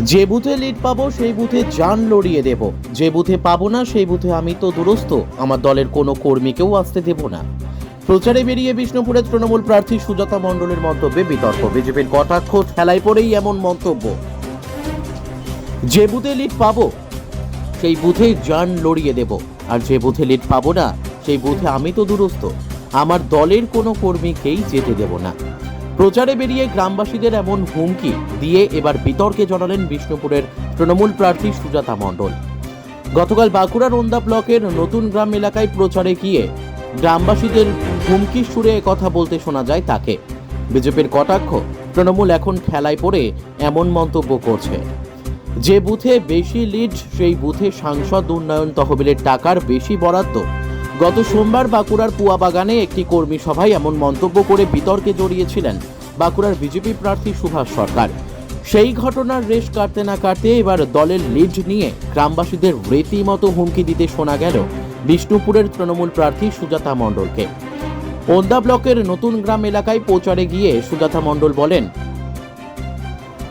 যে বুথে লিড পাবো, সেই বুথে যান লড়িয়ে দেব। যে বুথে পাবো না, সেই বুথে আমি তো দুরস্ত আমার দলের কোনো কর্মীকেও আসতে দেব না। প্রচারে বেরিয়ে বিষ্ণুপুরের তৃণমূল প্রার্থী সুজাতা মণ্ডলের মন্তব্যে বিতর্ক। বিজেপির কটাক্ষ ঠেলায় পড়েই এমন মন্তব্য। যে বুথে লিড পাবো, সেই বুথে যান লড়িয়ে দেব। আর যে বুথে লিড পাবো না, সেই বুথে আমি তো দুরস্ত আমার দলের কোনো কর্মীকেই যেতে দেব না। প্রচারে বেরিয়ে গ্রামবাসীদের এমন হুমকি দিয়ে এবার বিতর্কে জড়ালেন বিষ্ণুপুরের তৃণমূল প্রার্থী সুজাতা মণ্ডল। গতকাল বাঁকুড়ার ওন্দা ব্লকের নতুন গ্রাম এলাকায় প্রচারে গিয়ে গ্রামবাসীদের হুমকি সুরে কথা বলতে শোনা যায় তাকে। বিজেপির কটাক্ষ তৃণমূল এখন খেলায় পড়ে এমন মন্তব্য করছে। যে বুথে বেশি লিড, সেই বুথে সাংসদ উন্নয়ন তহবিলের টাকার বেশি বরাদ্দ গত সোমবার বাঁকুড়ার পুয়াবাগানে একটি কর্মী সভায় এমন মন্তব্য করে বিতর্কে জড়িয়েছিলেন বাঁকুড়ার বিজেপি প্রার্থী সুভাষ সরকার। সেই ঘটনার রেশ কাটতে না কাটতে এবার দলের লিড নিয়ে গ্রামবাসীদের রীতিমতো হুমকি দিতে শোনা গেল বিষ্ণুপুরের তৃণমূল প্রার্থী সুজাতা মণ্ডলকে। ওন্দা ব্লকের নতুন গ্রাম এলাকায় প্রচারে গিয়ে সুজাতা মণ্ডল বলেন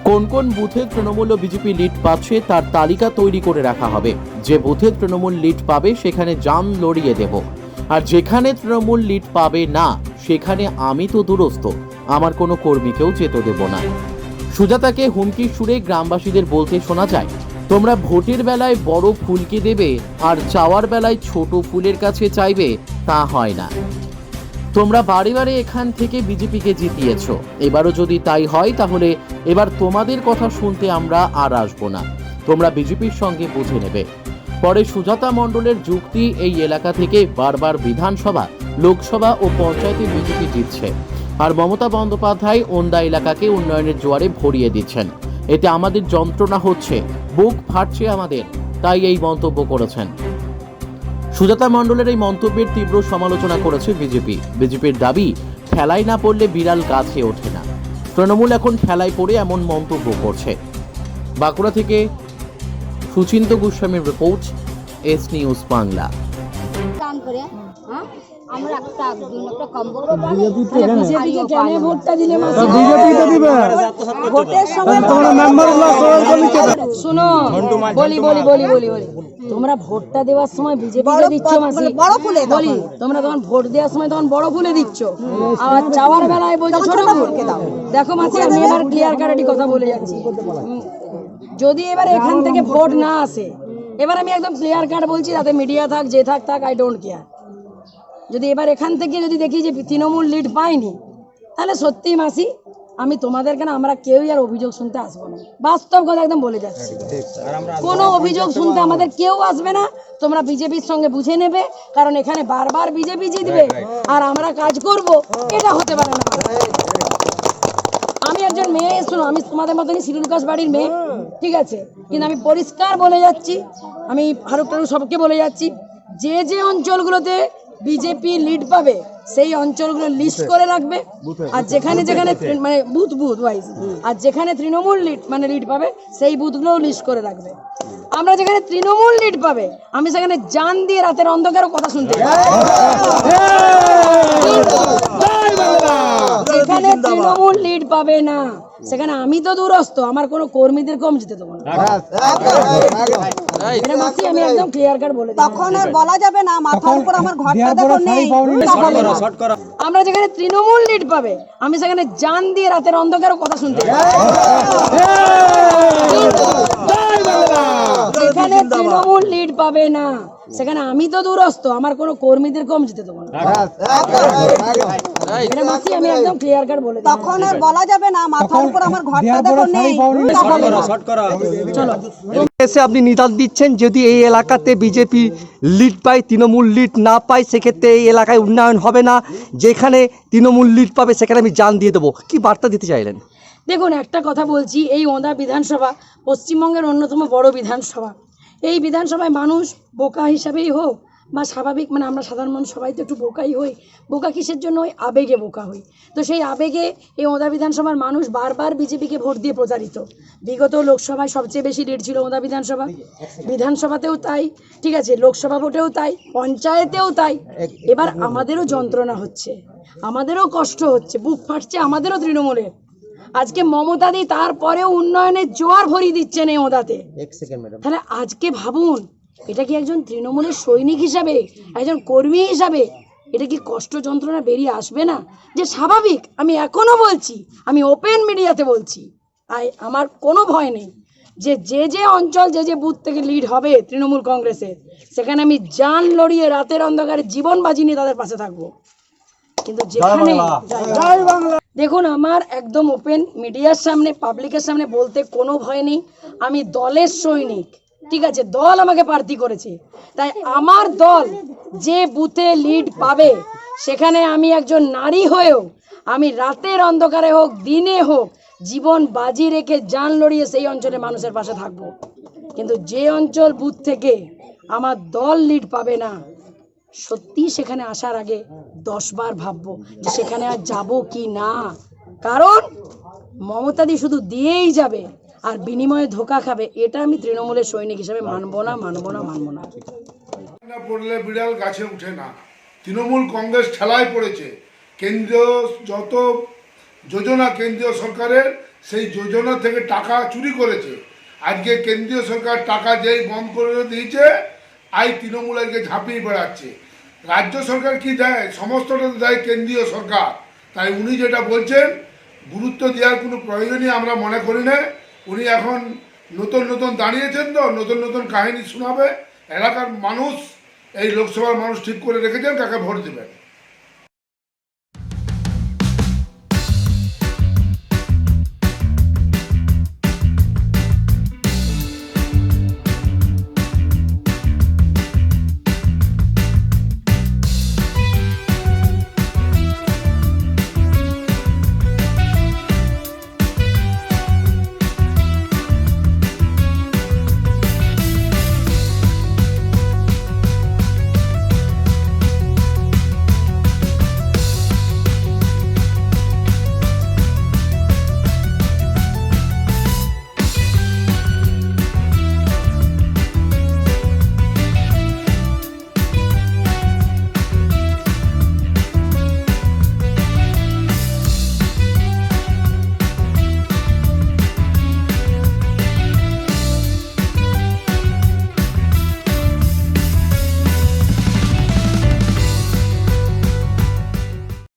কোন কোন বুথে তৃণমূল ও বিজেপি লিড পাচ্ছে তার তালিকা তৈরি করে রাখা হবে। যে বুথে তৃণমূল লিড পাবে, সেখানে জান লড়িয়ে দেব। আর যেখানে তৃণমূল লিড পাবে না, সেখানে আমি তো দুরস্ত। আমার কোনো কর্মীকেও যেতে দেব না। সুজাতাকে হুমকির সুরে গ্রামবাসীদের বলতে শোনা যায়, তোমরা ভোটের বেলায় বড় ফুলকে দেবে, আর চাওয়ার বেলায় ছোট ফুলের কাছে চাইবে, তা হয় না। তোমরা বারে বারে এখান থেকে বিজেপিকে জিতিয়েছ। এবারও যদি তাই হয়, তাহলে এবার তোমাদের কথা শুনতে আমরা আর আসব না। তোমরা বিজেপির সঙ্গে বুঝে নেবে। পরে সুজাতা মণ্ডলের যুক্তি এই এলাকা থেকে বারবার বিধানসভা, লোকসভা ও পঞ্চায়েতে বিজেপি জিতছে। আর মমতা বন্দ্যোপাধ্যায় ওন্দা এলাকাকে উন্নয়নের জোয়ারে ভরিয়ে দিচ্ছেন। এতে আমাদের যন্ত্রণা হচ্ছে, বুক ফাটছে আমাদের, তাই এই মন্তব্য করেছেন। সুজাতা মণ্ডলের এই মন্তব্যের তীব্র সমালোচনা করেছে বিজেপি। বিজেপির দাবি খেলায় না পড়লে বিড়াল গাছে ওঠে না। তৃণমূল এখন খেলায় পড়ে এমন মন্তব্য করছে। বাঁকুড়া থেকে সুচিন্ত গোস্বামীর রিপোর্ট এস নিউজ বাংলা। আমরা একটা দিন একটা কম্বল বিজেপিকে ভোটটা দিলে মাসি? দিবে ভোটের সময় তোমরা মেম্বারগুলো সবাই কমিটি শোনো বলি বলি বলি বলি বলি। তোমরা ভোটটা দেওয়ার সময় বিজেপিকে দিচ্ছ মাসি বড় ফুলে বলি তোমরা তখন ভোট দেওয়ার সময় তখন বড় ফুলে দিচ্ছ। আর চাওয়ার বেলায় বলছো ছোট ফুলকে দাও। দেখো মাসি আমি এবার ক্লিয়ার কাটাটি কথা বলে যাচ্ছি। যদি এবার এখান থেকে ভোট না আসে এবার আমি একদম ক্লিয়ার কাট বলছি তাতে মিডিয়া থাক যে থাক থাক আই ডোন্ট কেয়ার যদি এবার এখান থেকে যদি দেখি যে তৃণমূল লিড পাইনি তাহলে সত্যি মাসি আমি তোমাদের কেন আমরা কেউই আর অভিযোগ শুনতে আসব না। বাস্তব কথা একদম বলে যাচ্ছি। কোনো অভিযোগ শুনতে আমাদের কেউ আসবে না তোমরা বিজেপির সঙ্গে বুঝে নেবে কারণ এখানে বারবার বিজেপি জিতবে আর আমরা কাজ করব এটা হতে পারে না। আমি একজন মেয়ে শোনো আমি তোমাদের মতনই শিরুলকাশ বাড়ির মেয়ে ঠিক আছে? কিন্তু আমি পরিষ্কার বলে যাচ্ছি আমি ফারুক টারুক সবকে বলে যাচ্ছি যে যে অঞ্চলগুলোতে বিজেপি লিড পাবে সেই অঞ্চলগুলো লিস্ট করে রাখবে। আর যেখানে যেখানে মানে বুথ বুথ ওয়াইজ আর যেখানে তৃণমূল লিড মানে লিড পাবে সেই বুথগুলোও লিস্ট করে রাখবে। আমরা যেখানে তৃণমূল লিড পাবে আমি সেখানে জান দিয়ে রাতের অন্ধকারও কথা শুনতে যেখানে তৃণমূল লিড পাবে না। সেখানে আমি তো দূরস্থ আমার কোনো কর্মীদের কম যেতে দেবো না। আমি একদম ক্লিয়ার কাট বলে তখন আর বলা যাবে না মাথার উপর আমার ঘরটা দেখো নেই। আমরা যেখানে তৃণমূল লিড পাবে আমি সেখানে জান দিয়ে রাতের অন্ধকারও কথা শুনতে। যেখানে তৃণমূল লিড পাবে না। সেখানে আমি তো দূরস্থ আমার কোনো কর্মীদের কম যেতে দেবো না। আমি একদম ক্লিয়ার কাট বলে তখন আর বলা যাবে না মাথার উপর আমার ঘরটা দেখো নেই। এসে আপনি নিদান দিচ্ছেন যদি এই এলাকাতে বিজেপি লিড পায় তৃণমূল লিড না পায় সেক্ষেত্রে এই এলাকায় উন্নয়ন হবে না। যেখানে তৃণমূল লিড পাবে সেখানে আমি জান দিয়ে দেবো। কি বার্তা দিতে চাইলেন? দেখুন একটা কথা বলছি এই ওঁদা বিধানসভা পশ্চিমবঙ্গের অন্যতম বড় বিধানসভা। এই বিধানসভায় মানুষ বোকা হিসাবেই হোক বা স্বাভাবিক মানে আমরা সাধারণ মানুষ সবাই তো একটু বোকাই হই। বোকা কিসের জন্য ওই আবেগে বোকা হই। তো সেই আবেগে এই ওঁদা বিধানসভার মানুষ বারবার বিজেপিকে ভোট দিয়ে প্রচারিত বিগত লোকসভায় সবচেয়ে বেশি লিড ছিল ওঁদা বিধানসভা। বিধানসভাতেও তাই, ঠিক আছে, লোকসভা ভোটেও তাই, পঞ্চায়েতেও তাই। এবার আমাদেরও যন্ত্রণা হচ্ছে। আমাদেরও কষ্ট হচ্ছে, বুক ফাটছে আমাদেরও তৃণমূলের। আজকে মমতাদি তারপরেও উন্নয়নের জোয়ার ভরিয়ে দিচ্ছেন এই ওদাতে। তাহলে আজকে ভাবুন এটা কি একজন তৃণমূলের সৈনিক হিসাবে একজন কর্মী হিসাবে এটা কি কষ্ট যন্ত্রণা বেরিয়ে আসবে না? যে স্বাভাবিক আমি এখনও বলছি আমি ওপেন মিডিয়াতে বলছি আই আমার কোনো ভয় নেই যে যে যে অঞ্চল যে যে বুথ থেকে লিড হবে তৃণমূল কংগ্রেসের সেখানে আমি জান লড়িয়ে রাতের অন্ধকারে জীবন বাজি নিয়ে তাদের পাশে থাকব। কিন্তু যেখানে দেখুন আমার একদম ওপেন মিডিয়ার সামনে পাবলিকের সামনে বলতে কোনো ভয় নেই। আমি দলের সৈনিক ঠিক আছে? দল আমাকে প্রার্থী করেছে। তাই আমার দল যে বুথে লিড পাবে সেখানে আমি একজন নারী হয়েও আমি রাতের অন্ধকারে হোক দিনে হোক জীবন বাজি রেখে জান লড়িয়ে সেই অঞ্চলে মানুষের পাশে থাকব। কিন্তু যে অঞ্চল বুথ থেকে আমার দল লিড পাবে না সত্যি সেখানে আসার আগে দশবার ভাববো যে সেখানে আর যাব কি না। কারণ মমতাদি শুধু দিয়েই যাবে আর বিনিময়ে ধোকা খাবে, এটা আমি তৃণমূলের সৈনিক হিসেবে মানবো না মানবো না মানবো না পড়লে বিড়াল গাছে উঠে না। তৃণমূল কংগ্রেস ঠেলায় পড়েছে। কেন্দ্রীয় যত যোজনা কেন্দ্রীয় সরকারের, সেই যোজনা থেকে টাকা চুরি করেছে। আজকে কেন্দ্রীয় সরকার টাকা যেই বন্ধ করে দিয়েছে আই তৃণমূল আজকে ঝাঁপিয়ে বেড়াচ্ছে। রাজ্য সরকার কি দেয় সমস্তটা তো দেয় কেন্দ্রীয় সরকার। তাই উনি যেটা বলছেন, গুরুত্ব দেওয়ার কোনো প্রয়োজনই আমরা মনে করি না। উনি এখন নতুন নতুন দাঁড়িয়েছেন তো, নতুন নতুন কাহিনী শোনাবে। এলাকার মানুষ, এই লোকসভার মানুষ ঠিক করে রেখেছেন, কাকে ভোট দেবেন?